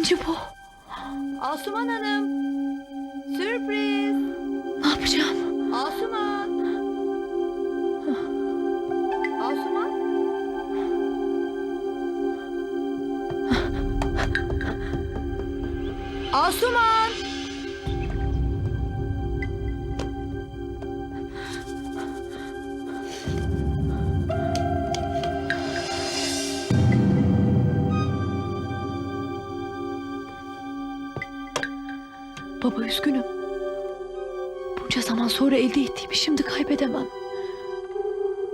birinci bu. Asuman Hanım. Sürpriz. Ne yapacağım? Asuman. Asuman. Asuman. Baba üzgünüm. Bunca zaman sonra elde ettiğimi şimdi kaybedemem.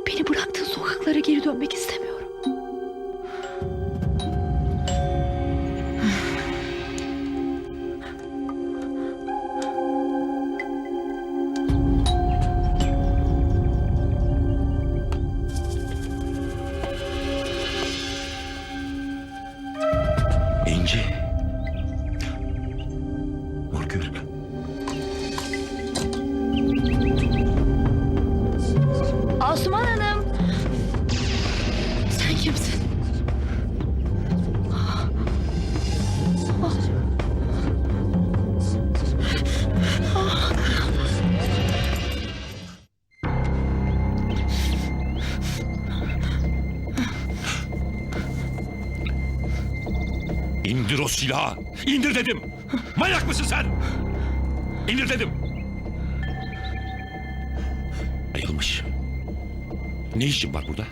Beni bıraktığın sokaklara geri dönmek istemiyorum. İnci. Asuman Hanım. Sen kimsin? İndir o silahı. İndir dedim. Manyak mısın sen? İndir dedim. Ayılmış. Ne işin var burada?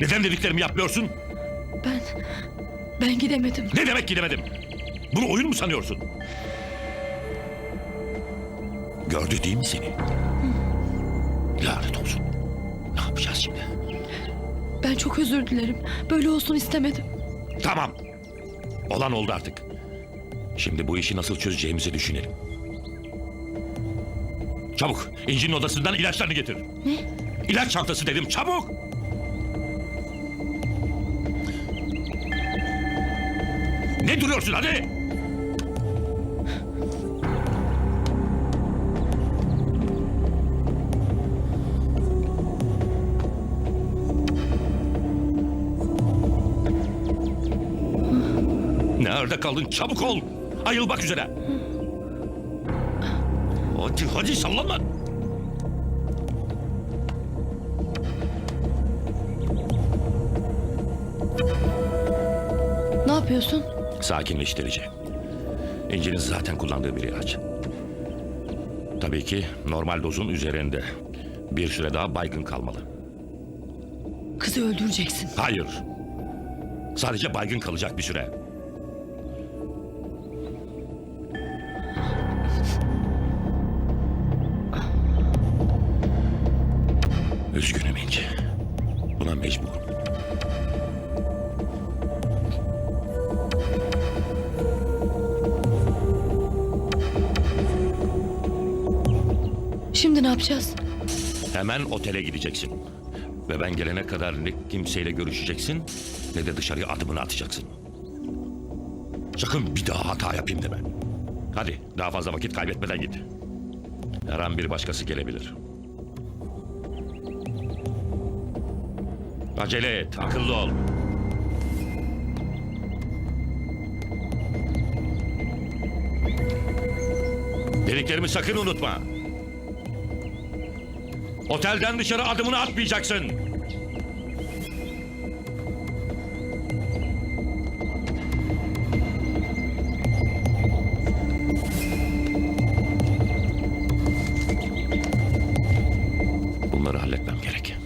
Neden dediklerimi yapmıyorsun? Ben... Ben gidemedim. Ne demek gidemedim? Bunu oyun mu sanıyorsun? Gördü değil mi seni? Lanet olsun. Ne yapacağız şimdi? Ben çok özür dilerim. Böyle olsun istemedim. Tamam. Olan oldu artık. Şimdi bu işi nasıl çözeceğimizi düşünelim. Çabuk İnci'nin odasından ilaçlarını getir. Ne? İlaç çantası dedim çabuk. Ne duruyorsun hadi? Nerede kaldın? Çabuk ol. Ayılmak üzere. Hadi hadi sallanma. Yapıyorsun? Sakinleştirici. İnci'nin zaten kullandığı bir ilaç. Tabii ki normal dozun üzerinde. Bir süre daha baygın kalmalı. Kızı öldüreceksin. Hayır. Sadece baygın kalacak bir süre. Üzgünüm İnci. Buna mecburum. Yapacağız? Hemen otele gideceksin. Ve ben gelene kadar ne kimseyle görüşeceksin ne de dışarıya adımını atacaksın. Sakın bir daha hata yapayım deme. Hadi daha fazla vakit kaybetmeden git. Her an bir başkası gelebilir. Acele et, akıllı ol. Dediklerimi sakın unutma. Otelden dışarı adımını atmayacaksın. Bunları halletmem gerek.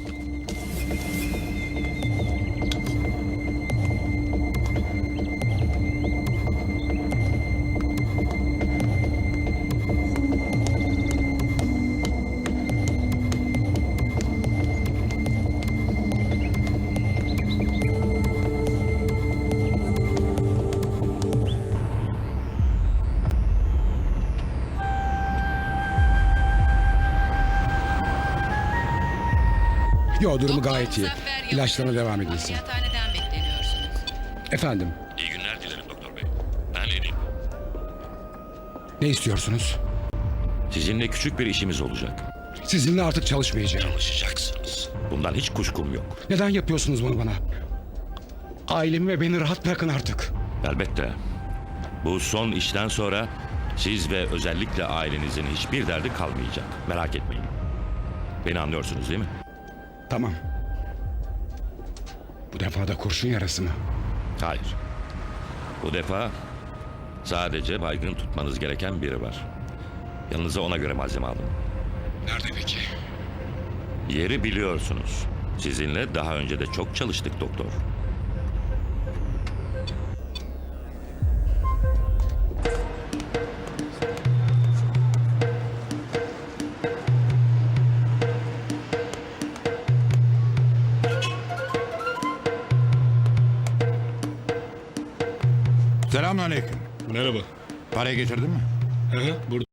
Yo durumu gayet iyi. İlaçlarına devam edilsin. Ameliyathaneden bekleniyorsunuz. Efendim İyi günler dilerim doktor bey. Ben Edip. ne istiyorsunuz? Sizinle küçük bir işimiz olacak. Sizinle artık çalışmayacağım. Çalışacaksınız. Bundan hiç kuşkum yok. Neden yapıyorsunuz bunu bana? Ailemi ve beni rahat bırakın artık. Elbette. Bu son işten sonra siz ve özellikle ailenizin hiçbir derdi kalmayacak. Merak etmeyin. Beni anlıyorsunuz değil mi? Tamam. Bu defa da kurşun yarası mı? Hayır. Bu defa Sadece baygın tutmanız gereken biri var. Yanınıza ona göre malzeme alın. Nerede peki? Yeri biliyorsunuz. Sizinle daha önce de çok çalıştık doktor. Selamünaleyküm. Merhaba. Parayı getirdin mi? Hı hı, burada.